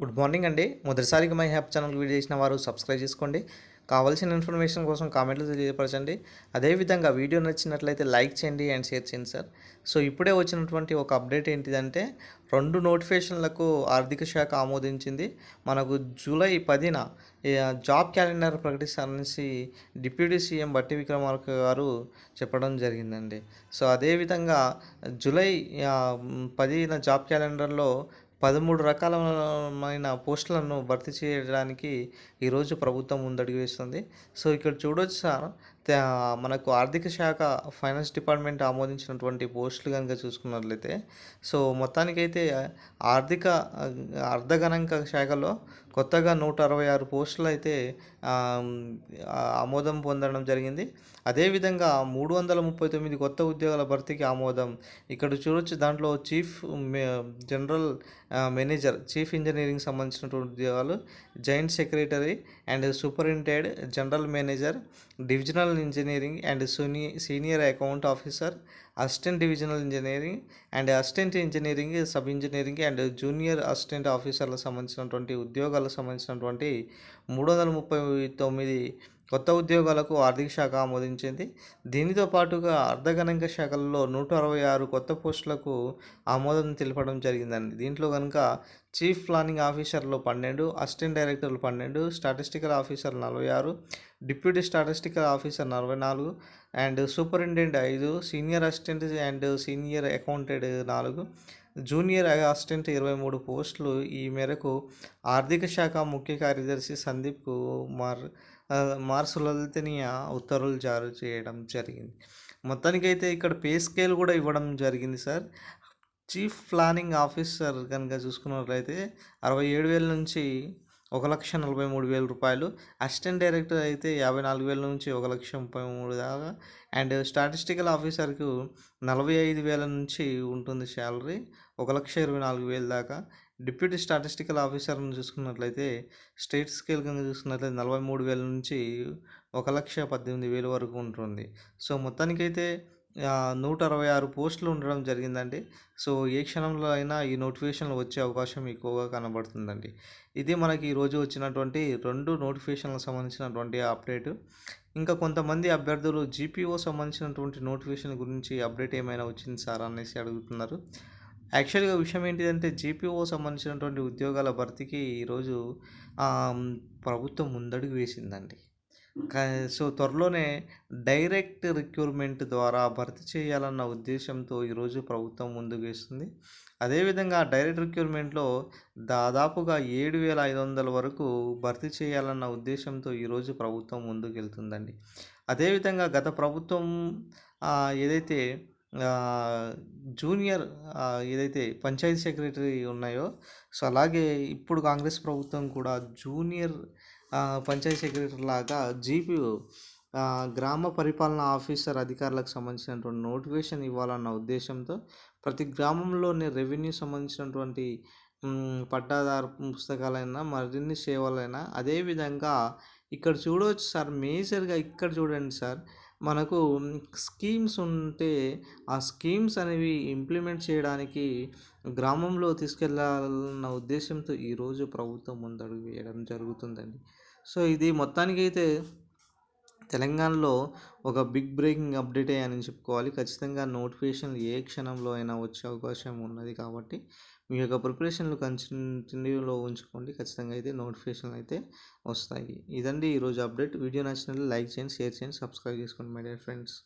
Good morning అండి. మొదటిసారిగా my హ్యాప్ channel video చేసిన వారు సబ్స్క్రైబ్ చేసుకోండి. కావాల్సిన ఇన్ఫర్మేషన్ కోసం కామెంట్లు తెలియపరచండి. అదేవిధంగా వీడియో నచ్చినట్లయితే లైక్ చేయండి అండ్ షేర్ చేయండి సార్. సో ఇప్పుడే వచ్చినటువంటి ఒక అప్డేట్ ఏంటిదంటే రెండు నోటిఫికేషన్లకు ఆర్థిక శాఖ ఆమోదించింది. మనకు జూలై పదిన జాబ్ క్యాలెండర్ ప్రకటిస్తారనేసి డిప్యూటీ సీఎం బట్టి విక్రమార్క గారు చెప్పడం జరిగిందండి. సో అదేవిధంగా జూలై పదిన జాబ్ క్యాలెండర్లో పదమూడు రకాలమైన పోస్టులను భర్తీ చేయడానికి ఈరోజు ప్రభుత్వం ముందడుగు వేస్తుంది. సో ఇక్కడ చూడొచ్చు సార్ మనకు ఆర్థిక శాఖ ఫైనాన్స్ డిపార్ట్మెంట్ ఆమోదించినటువంటి పోస్టులు కనుక చూసుకున్నట్లయితే సో మొత్తానికైతే ఆర్థిక ఆ, అర్ధగణాంక శాఖలో కొత్తగా నూట అరవై ఆరు పోస్టులు అయితే ఆమోదం పొందడం జరిగింది. అదేవిధంగా మూడు వందల ముప్పై తొమ్మిది కొత్త ఉద్యోగాల భర్తీకి ఆమోదం. ఇక్కడ చూడొచ్చు దాంట్లో చీఫ్ మే- జనరల్ మేనేజర్ చీఫ్ ఇంజనీరింగ్ సంబంధించినటువంటి ఉద్యోగాలు joint secretary and superintendent general manager divisional engineering and సూని senior account officer assistant divisional engineering and assistant engineering sub engineering and junior assistant ఆఫీసర్లకు సంబంధించినటువంటి ఉద్యోగాలకు సంబంధించినటువంటి మూడు వందల ముప్పై తొమ్మిది కొత్త ఉద్యోగాలకు ఆర్థిక శాఖ ఆమోదించింది. దీనితో పాటుగా అర్ధగణాంక శాఖల్లో నూట అరవై ఆరు కొత్త పోస్టులకు ఆమోదం తెలపడం జరిగిందండి. దీంట్లో కనుక చీఫ్ ప్లానింగ్ ఆఫీసర్లు పన్నెండు అసిస్టెంట్ డైరెక్టర్లు పన్నెండు స్టాటిస్టికల్ ఆఫీసర్ నలభై ఆరు డిప్యూటీ స్టాటిస్టికల్ ఆఫీసర్ నలభై నాలుగు అండ్ సూపరింటెండెంట్ ఐదు senior assistant and senior accountant నాలుగు. జూనియర్ అసిస్టెంట్ ఇరవై మూడు పోస్టులు ఈ మేరకు ఆర్థిక శాఖ ముఖ్య కార్యదర్శి సందీప్ కుమార్ మార్ సులలితనీయ ఉత్తర్వులు జారీ చేయడం జరిగింది. మొత్తానికైతే ఇక్కడ పే స్కేల్ కూడా ఇవ్వడం జరిగింది సార్. చీఫ్ ప్లానింగ్ ఆఫీసర్ కనుక చూసుకున్నట్లయితే అరవై ఏడు వేల నుంచి ఒక లక్ష నలభై మూడు వేల రూపాయలు. అసిస్టెంట్ డైరెక్టర్ అయితే యాభై నాలుగు వేల నుంచి ఒక లక్ష ముప్పై మూడు దాకా. అండ్ స్టాటిస్టికల్ ఆఫీసర్కు నలభై ఐదు వేల నుంచి ఉంటుంది శాలరీ. ఒక లక్ష ఇరవై నాలుగు వేల దాకా. డిప్యూటీ స్టాటిస్టికల్ ఆఫీసర్ని చూసుకున్నట్లయితే స్టేట్ స్కేల్ కింద చూసుకున్నట్లయితే నలభై మూడు వేల నుంచి ఒక లక్ష పద్దెనిమిది వేల వరకు ఉంటుంది. సో మొత్తానికైతే నూట అరవై ఆరు పోస్టులు ఉండడం జరిగిందండి. సో ఏ క్షణంలో అయినా ఈ నోటిఫికేషన్లు వచ్చే అవకాశం ఎక్కువగా కనబడుతుందండి. ఇది మనకి ఈరోజు వచ్చినటువంటి రెండు నోటిఫికేషన్లకు సంబంధించినటువంటి అప్డేట్. ఇంకా కొంతమంది అభ్యర్థులు జీపీఓ సంబంధించినటువంటి నోటిఫికేషన్ గురించి అప్డేట్ ఏమైనా వచ్చింది సార్ అనేసి అడుగుతున్నారు. యాక్చువల్గా విషయం ఏంటిదంటే జీపీఓ సంబంధించినటువంటి ఉద్యోగాల భర్తీకి ఈరోజు ప్రభుత్వం ముందడుగు వేసిందండి. సో త్వరలోనే డైరెక్ట్ రిక్రూట్మెంట్ ద్వారా భర్తీ చేయాలన్న ఉద్దేశంతో ఈరోజు ప్రభుత్వం ముందుకు వేస్తుంది. అదేవిధంగా డైరెక్ట్ రిక్రూట్మెంట్లో దాదాపుగా ఏడు వేల ఐదు వందల వరకు భర్తీ చేయాలన్న ఉద్దేశంతో ఈరోజు ప్రభుత్వం ముందుకు వెళ్తుందండి. అదేవిధంగా గత ప్రభుత్వం ఏదైతే జూనియర్ ఏదైతే పంచాయతీ సెక్రటరీ ఉన్నాయో సో అలాగే ఇప్పుడు కాంగ్రెస్ ప్రభుత్వం కూడా జూనియర్ పంచాయతీ సెక్రటరీ లాగా జీపీ గ్రామ పరిపాలన ఆఫీసర్ అధికారులకు సంబంధించినటువంటి నోటిఫికేషన్ ఇవ్వాలన్న ఉద్దేశంతో ప్రతి గ్రామంలోని రెవెన్యూ సంబంధించినటువంటి పట్టాదారు పుస్తకాలైనా మరిన్ని సేవలైనా అదేవిధంగా ఇక్కడ చూడవచ్చు సార్ మేజర్గా ఇక్కడ చూడండి సార్ మనకు స్కీమ్స్ ఉంటే ఆ స్కీమ్స్ అనేవి ఇంప్లిమెంట్ చేయడానికి గ్రామంలో తీసుకెళ్ళాలన్న ఉద్దేశంతో ఈరోజు ప్రభుత్వం ముందడుగు వేయడం జరుగుతుందండి. సో ఇది మొత్తానికైతే తెలంగాణలో ఒక బిగ్ బ్రేకింగ్ అప్డేట్ అని చెప్పుకోవాలి. ఖచ్చితంగా నోటిఫికేషన్లు ఏ క్షణంలో అయినా వచ్చే అవకాశం ఉన్నది కాబట్టి మీ యొక్క ప్రిపరేషన్లు కంటిన్యూలో ఉంచుకోండి. ఖచ్చితంగా అయితే నోటిఫికేషన్లు అయితే వస్తాయి. ఇదండి ఈరోజు అప్డేట్. వీడియో నచ్చినట్లు లైక్ చేయండి షేర్ చేయండి సబ్స్క్రైబ్ చేసుకోండి మై డియర్ ఫ్రెండ్స్.